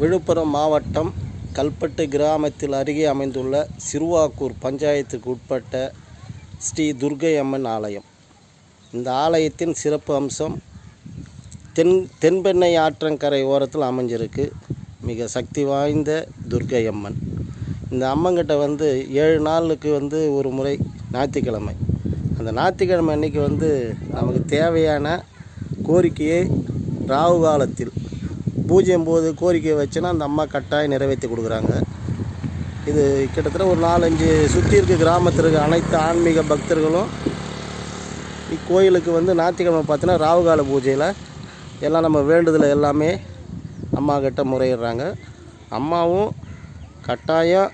விழுப்புரம் மாவட்டம் கல்பட்டு கிராமத்தில் அருகே அமைந்துள்ள சிறுவாக்கூர் பஞ்சாயத்துக்கு உட்பட்ட ஸ்ரீ துர்க்கை அம்மன் ஆலயம். இந்த ஆலயத்தின் சிறப்பு அம்சம் தென் தென்பெண்ணை ஆற்றங்கரை ஓரத்தில் அமைஞ்சிருக்கு. மிக சக்தி வாய்ந்த துர்க்கை அம்மன். இந்த அம்மங்கிட்ட வந்து ஏழு நாளுக்கு வந்து ஒரு முறை ஞாயிற்றுக்கிழமை. அந்த ஞாயிற்றுக்கிழமை அன்றைக்கி வந்து நமக்கு தேவையான கோரிக்கையை ராகு காலத்தில் பூஜ்ஜியம் போது கோரிக்கை வச்சுன்னா அந்த அம்மா கட்டாயம் நிறைவேற்றி கொடுக்குறாங்க. இது கிட்டத்தட்ட ஒரு நாலஞ்சு சுற்றி இருக்க கிராமத்தில் இருக்க அனைத்து ஆன்மீக பக்தர்களும் இக்கோயிலுக்கு வந்து ஞாயிற்றுக்கிழமை பார்த்தீங்கன்னா ராவுகால பூஜையில் எல்லாம் நம்ம வேண்டுதல் எல்லாமே அம்மா கிட்ட முறையிடுறாங்க. அம்மாவும் கட்டாயம்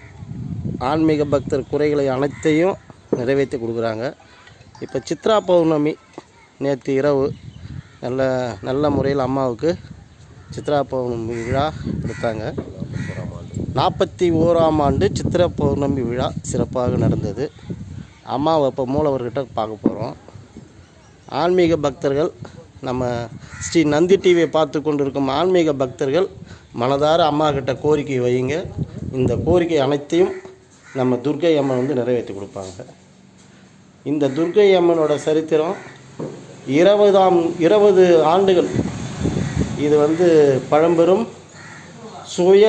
ஆன்மீக பக்தர் குறைகளை அனைத்தையும் நிறைவேற்றி கொடுக்குறாங்க. இப்போ சித்ரா பௌர்ணமி நேற்று இரவு நல்ல நல்ல முறையில் அம்மாவுக்கு சித்ரா பௌர்ணமி விழா எடுத்தாங்க நாற்பத்தி ஓராம் ஆண்டு சித்திர பௌர்ணமி விழா சிறப்பாக நடந்தது. அம்மாவை இப்போ மூலவர்கிட்ட பார்க்க போகிறோம் ஆன்மீக பக்தர்கள் நம்ம ஸ்ரீ நந்தி டிவியை பார்த்து கொண்டிருக்கும் ஆன்மீக பக்தர்கள் மனதார அம்மா கிட்ட கோரிக்கை வையுங்க. இந்த கோரிக்கை அனைத்தையும் நம்ம துர்க்கை அம்மன் வந்து நிறைவேற்றி கொடுப்பாங்க. இந்த துர்க்கை அம்மனோட சரித்திரம் இருபதாம் இருபது ஆண்டுகள் இது வந்து பழம்பெரும் சுய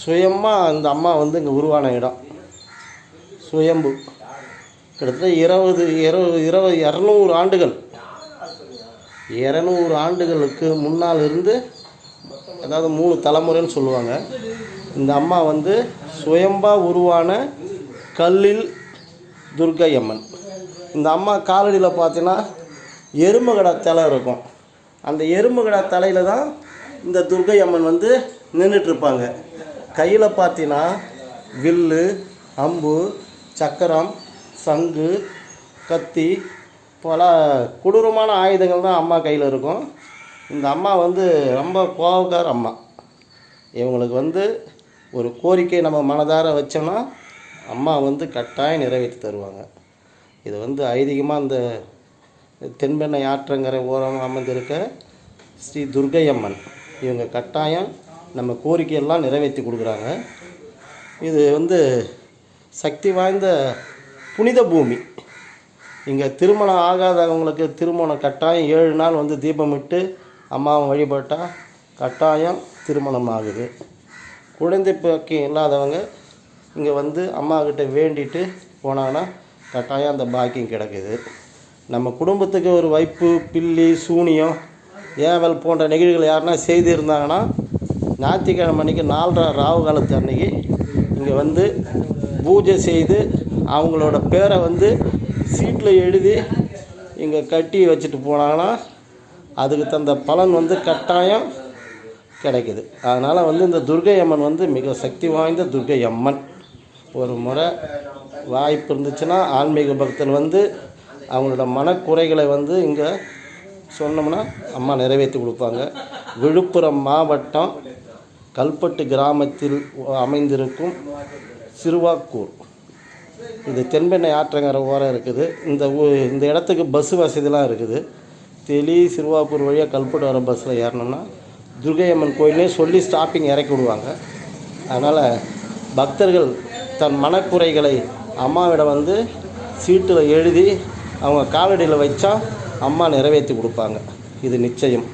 சுயமாக அந்த அம்மா வந்து இங்கே உருவான இடம். சுயம்பு. கிட்டத்தட்ட இருபது இருபது இருபது இரநூறு ஆண்டுகள். இரநூறு ஆண்டுகளுக்கு முன்னால் இருந்து அதாவது மூணு தலைமுறைன்னு சொல்லுவாங்க இந்த அம்மா வந்து சுயம்பா உருவான கல்லில் துர்கை அம்மன் இந்த அம்மா காலடியில் பார்த்தீங்கன்னா கடை தலை இருக்கும். அந்த எறும்புகடா தலையில் தான் இந்த துர்கை அம்மன் வந்து நின்றுட்டுருப்பாங்க கையில் பார்த்தீங்கன்னா வில்லு அம்பு சக்கரம் சங்கு கத்தி பல கொடூரமான ஆயுதங்கள் தான் அம்மா கையில் இருக்கும். இந்த அம்மா வந்து ரொம்ப கோபக்கார அம்மா. இவங்களுக்கு வந்து ஒரு கோரிக்கை நம்ம மனதார வச்சோம்னா அம்மா வந்து கட்டாயம் நிறைவேற்றி தருவாங்க. இது வந்து ஐதீகமாக இந்த தென்பெண்ணை ஆற்றங்கரை ஓரம் அமைந்திருக்க ஸ்ரீ துர்க்கை அம்மன் இவங்க கட்டாயம் நம்ம கோரிக்கையெல்லாம் நிறைவேற்றி கொடுக்குறாங்க. இது வந்து சக்தி வாய்ந்த புனித பூமி. இங்கே திருமணம் ஆகாதவங்களுக்கு திருமணம் கட்டாயம் ஏழு நாள் வந்து தீபமிட்டு அம்மாவை வழிபட்டால் கட்டாயம் திருமணம் ஆகுது. குழந்தை பாக்கியம் இல்லாதவங்க இங்கே வந்து அம்மாக்கிட்ட வேண்டிட்டு போனாங்கன்னா கட்டாயம் அந்த பாக்கியம் கிடைக்குது. நம்ம குடும்பத்துக்கு ஒரு வைப்பு பில்லி சூனியம் ஏவல் போன்ற நிகழ்வுகள் யாருன்னா செய்திருந்தாங்கன்னா ஞாயிற்றுக்கிழமை அன்றைக்கி நாலரை ராவு காலத்து அன்னைக்கு இங்கே வந்து பூஜை செய்து அவங்களோட பேரை வந்து சீட்டில் எழுதி இங்கே கட்டி வச்சுட்டு போனாங்கன்னா அதுக்கு தந்த பலன் வந்து கட்டாயம் கிடைக்குது. அதனால் வந்து இந்த துர்க்கை அம்மன் வந்து மிக சக்தி வாய்ந்த துர்க்கை அம்மன். ஒரு முறை வாய்ப்பு இருந்துச்சுன்னா ஆன்மீக பக்தர் வந்து அவங்களோட மனக்குறைகளை வந்து இங்கே சொன்னோம்னா அம்மா நிறைவேற்றி கொடுப்பாங்க. விழுப்புரம் மாவட்டம் கல்பட்டு கிராமத்தில் அமைந்திருக்கும் சிறுவாக்கூர். இது தென்பெண்ணை ஆற்றங்கர ஓரம் இருக்குது. இந்த ஊ இந்த இடத்துக்கு பஸ் வசதிலாம் இருக்குது. தெளி சிறுவாக்கூர் வழியாக கல்பட்டு வர பஸ்ஸில் ஏறணும்னா துர்கையம்மன் கோயிலே சொல்லி ஸ்டாப்பிங் இறக்கி விடுவாங்க. அதனால் பக்தர்கள் தன் மனக்குறைகளை அம்மாவிடம் வந்து சீட்டில் எழுதி அவங்க காலடியில் வச்சா அம்மா நிறைவேற்றி கொடுப்பாங்க. இது நிச்சயம்.